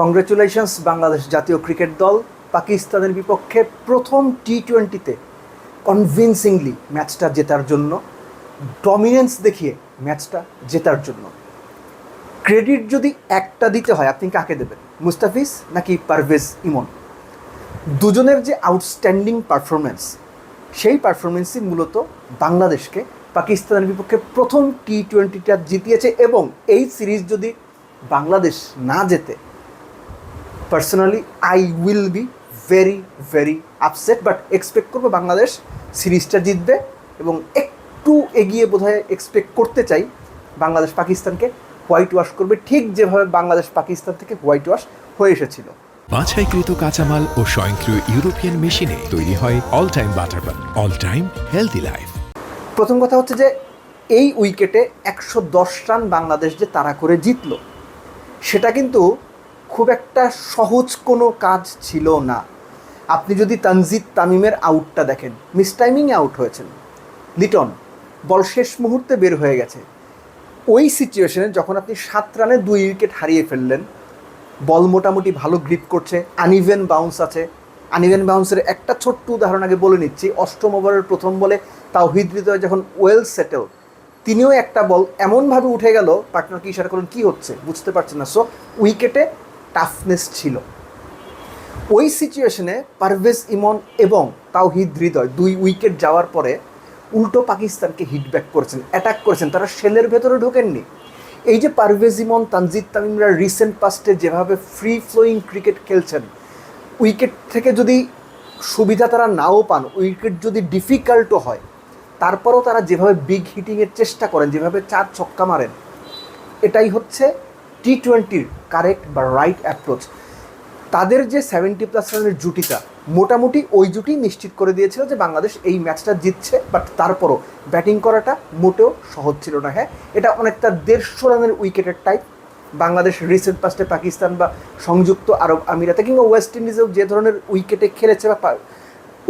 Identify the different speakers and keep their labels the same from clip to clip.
Speaker 1: Congratulations Bangladesh জাতীয় cricket দল। পাকিস্তানের বিপক্ষে প্রথম টি টোয়েন্টিতে কনভিনসিংলি ম্যাচটা জেতার জন্য ডমিনেন্স দেখিয়ে ম্যাচটা জেতার জন্য। ক্রেডিট যদি একটা দিতে হয়, আপনি কাকে দেবেন? মুস্তাফিজ নাকি পারভেজ ইমন? দুজনের যে আউটস্ট্যান্ডিং পারফরমেন্স সেই পারফরমেন্সই মূলত বাংলাদেশকে পাকিস্তানের বিপক্ষে প্রথম টি টোয়েন্টিটা জিতিয়েছে এবং এই সিরিজ যদি বাংলাদেশ না জেতে personally I will be very very upset but expect করব বাংলাদেশ সিরিজটা জিতবে এবং একটু এগিয়ে বোধহয় এক্সপেক্ট করতে চাই বাংলাদেশ পাকিস্তানকে হোয়াইট ওয়াশ করবে ঠিক যেভাবে বাংলাদেশ পাকিস্তান থেকে হোয়াইট ওয়াশ হয়ে এসেছিল।
Speaker 2: বাছাইকৃত কাঁচামাল ও স্বয়ংক্রিয় ইউরোপিয়ান মেশিনে তৈরি হয় all time butter bun all time healthy life
Speaker 1: প্রথম কথা হচ্ছে যে এই উইকেটে একশো দশ রান বাংলাদেশ যে তারা করে জিতলো সেটা কিন্তু খুব একটা সহজ কোনো কাজ ছিল না। আপনি যদি তানজিদ তামিমের আউটটা দেখেন, মিস টাইমিংয়ে আউট হয়েছেন। লিটন, বল শেষ মুহূর্তে বের হয়ে গেছে। ওই সিচুয়েশনে যখন আপনি সাত রানে দুই উইকেট হারিয়ে ফেললেন, বল মোটামুটি ভালো গ্রিপ করছে আনইভেন বাউন্স আছে। আনইভেন বাউন্সের একটা ছোট্ট উদাহরণ আগে বলে নিচ্ছি, অষ্টম ওভারের প্রথম বলে তাওহিদ হৃদয় যখন ওয়েল সেটেল, তিনিও একটা বল এমনভাবে উঠে গেল, পার্টনার পার্টনারকে ইশারা করুন কী হচ্ছে? বুঝতে পারছেন না। সো উইকেটে টাফনেস ছিল। ওই সিচুয়েশনে পারভেজ ইমন এবং তাওহিদ হৃদয় দুই উইকেট যাওয়ার পরে উল্টো পাকিস্তানকে হিটব্যাক করেছেন অ্যাটাক করেছেন। তারা শেলের ভেতরে ঢোকেননি। এই যে পারভেজ ইমন, তানজিদ তামিমরা রিসেন্ট পাস্টে যেভাবে ফ্রি ফ্লোয়িং ক্রিকেট খেলছেন উইকেট থেকে যদি সুবিধা তারা নাও পান উইকেট যদি ডিফিকাল্টও হয়, তারপরও তারা যেভাবে বিগ হিটিংয়ের চেষ্টা করেন, যেভাবে চার ছক্কা মারেন, এটাই হচ্ছে টি টোয়েন্টির কারেক্ট বা রাইট অ্যাপ্রোচ তাদের যে সেভেন্টি প্লাস রানের জুটিটা, মোটামুটি ওই জুটি নিশ্চিত করে দিয়েছিল যে বাংলাদেশ এই ম্যাচটা জিতছে বাট তারপরও ব্যাটিং করাটা মোটেও সহজ ছিল না। হ্যাঁ এটা অনেকটা দেড়শো রানের উইকেটের টাইপ বাংলাদেশ রিসেন্ট পাস্টে পাকিস্তান বা সংযুক্ত আরব আমিরাতে কিংবা ওয়েস্ট ইন্ডিজেও যে ধরনের উইকেটে খেলেছে বা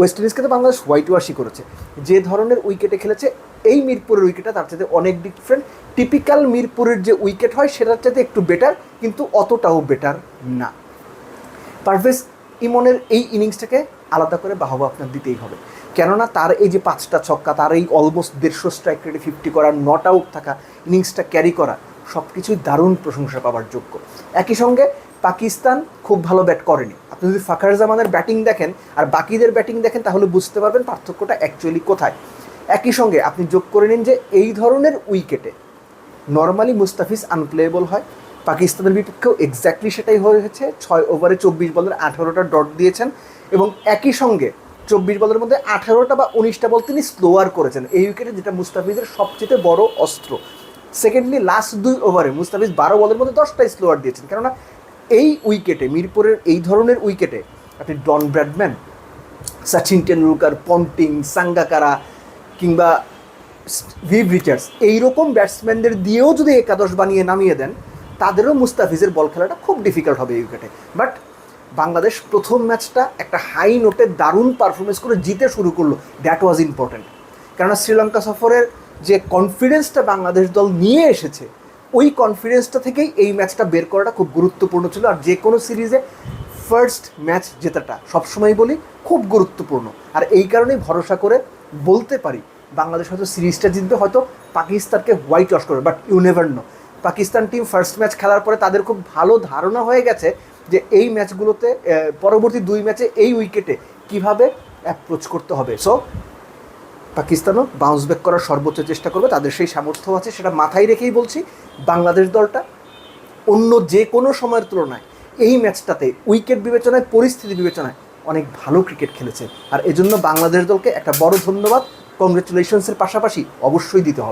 Speaker 1: ওয়েস্ট ইন্ডিজকে তো বাংলাদেশ হোয়াইট ওয়াশই করেছে। যে ধরনের উইকেটে খেলেছে, এই মিরপুরের উইকেটটা তার চাইতে অনেক ডিফারেন্ট টিপিক্যাল মিরপুরের যে উইকেট হয়, সেটার চাইতে একটু বেটার কিন্তু অতটাও বেটার না। পারভেজ ইমনের এই ইনিংসটাকে আলাদা করে বাহবা আপনার দিতেই হবে। কেননা তার এই যে পাঁচটা ছক্কা, তার এই অলমোস্ট দেড়শো স্ট্রাইক রেটে ফিফটি করা নট আউট থাকা ইনিংসটা ক্যারি করা সব কিছুই দারুণ প্রশংসা পাওয়ার যোগ্য। একই সঙ্গে পাকিস্তান খুব ভালো ব্যাট করেনি। আপনি যদি ফাখার জামানের ব্যাটিং দেখেন আর বাকিদের ব্যাটিং দেখেন, তাহলে বুঝতে পারবেন পার্থক্যটা অ্যাকচুয়ালি কোথায়। একই সঙ্গে আপনি যোগ করে নিন যে এই ধরনের উইকেটে নর্মালি মুস্তাফিজ আনপ্লেয়েবল হয়। পাকিস্তানের বিপক্ষেও এক্স্যাক্টলি সেটাই হয়েছে। ছয় ওভারে চব্বিশ বলের আঠারোটা ডট দিয়েছেন এবং একই সঙ্গে চব্বিশ বলের মধ্যে আঠারোটা বা উনিশটা বল তিনি স্লোয়ার করেছেন। এই উইকেটে যেটা মুস্তাফিজের সবচেয়ে বড় অস্ত্র। সেকেন্ডলি লাস্ট দুই ওভারে মুস্তাফিজ বারো বলের মধ্যে দশটাই স্লোয়ার দিয়েছেন। কেননা এই উইকেটে, মিরপুরের এই ধরনের উইকেটে, আপনি Don Bradman, Sachin Tendulkar Ponting, Sangakkara কিংবা ভিভ রিচার্ডস, এইরকম ব্যাটসম্যানদের দিয়েও যদি একাদশ বানিয়ে নামিয়ে দেন, তাদেরও মুস্তাফিজের বল খেলাটা খুব ডিফিকাল্ট হবে এই উইকেটে। বাট বাংলাদেশ প্রথম ম্যাচটা একটা হাই নোটে দারুণ পারফরমেন্স করে জিতে শুরু করল। দ্যাট ওয়াজ ইম্পর্ট্যান্ট কেননা শ্রীলঙ্কা সফরের যে কনফিডেন্সটা বাংলাদেশ দল নিয়ে এসেছে ওই কনফিডেন্সটা থেকেই এই ম্যাচটা বের করাটা খুব গুরুত্বপূর্ণ ছিল। আর যে কোনো সিরিজে ফার্স্ট ম্যাচ জেতাটা সবসময় বলি খুব গুরুত্বপূর্ণ। আর এই কারণেই ভরসা করে বলতে পারি, বাংলাদেশ হয়তো সিরিজটা জিতবে, হয়তো পাকিস্তানকে হোয়াইট ওয়াশ করবে but you never know Pakistan team first match খেলার পরে তাদের খুব ভালো ধারণা হয়ে গেছে যে এই ম্যাচগুলোতে পরবর্তী দুই ম্যাচে এই উইকেটে কীভাবে অ্যাপ্রোচ করতে হবে। সো পাকিস্তানও বাউন্স ব্যাক করার সর্বোচ্চ চেষ্টা করবে। তাদের সেই সামর্থ্য আছে, সেটা মাথায় রেখেই বলছি, বাংলাদেশ দলটা অন্য যে কোনো সময়ের তুলনায় এই ম্যাচটাতে উইকেট বিবেচনায়, পরিস্থিতি বিবেচনায় অনেক ভালো ক্রিকেট খেলেছে। আর এজন্য বাংলাদেশ দলকে একটা বড় ধন্যবাদ। কংগ্রেচুলেশনসের পাশাপাশি অবশ্যই দিতে হবে।